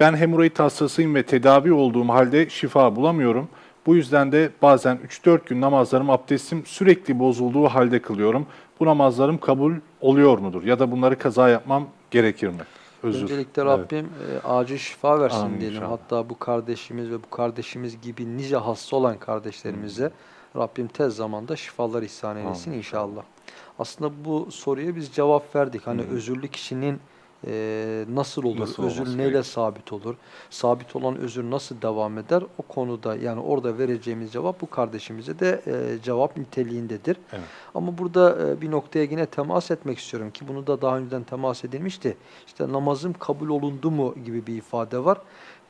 Ben hemoroid hastasıyım ve tedavi olduğum halde şifa bulamıyorum. Bu yüzden de bazen 3-4 gün namazlarım, abdestim sürekli bozulduğu halde kılıyorum. Bu namazlarım kabul oluyor mudur? Ya da bunları kaza yapmam gerekir mi? Özür. Öncelikle Evet. Rabbim e, acil şifa versin Amin diyelim. inşallah. Hatta bu kardeşimiz ve bu kardeşimiz gibi nice hasta olan kardeşlerimize Rabbim tez zamanda şifalar ihsan eylesin Amin. inşallah. Aslında bu soruya biz cevap verdik. Hani özürlü kişinin e, nasıl olur, Nasıl özür neyle gerekir? sabit olur, sabit olan özür nasıl devam eder? O konuda yani orada vereceğimiz cevap bu kardeşimize de e, cevap niteliğindedir. Evet. Ama burada e, bir noktaya yine temas etmek istiyorum ki bunu da daha önceden temas edilmişti. İşte namazım kabul olundu mu gibi bir ifade var.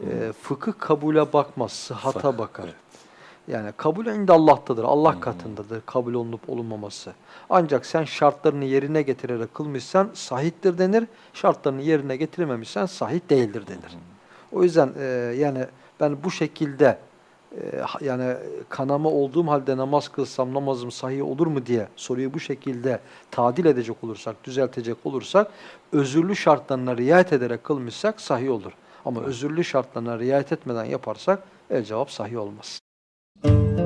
E, fıkıh kabule bakmaz, sıhhata Sıhhat, bakar. evet. Yani kabul inde Allah'tadır, Allah katındadır kabul olunup olunmaması. Ancak sen şartlarını yerine getirerek kılmışsan sahittir denir, şartlarını yerine getirememişsen sahih değildir denir. O yüzden e, yani ben bu şekilde e, yani kanama olduğum halde namaz kılsam namazım sahih olur mu diye soruyu bu şekilde tadil edecek olursak, düzeltecek olursak özürlü şartlarına riayet ederek kılmışsak sahih olur. Ama özürlü şartlarına riayet etmeden yaparsak el cevap sahih olmaz. Müzik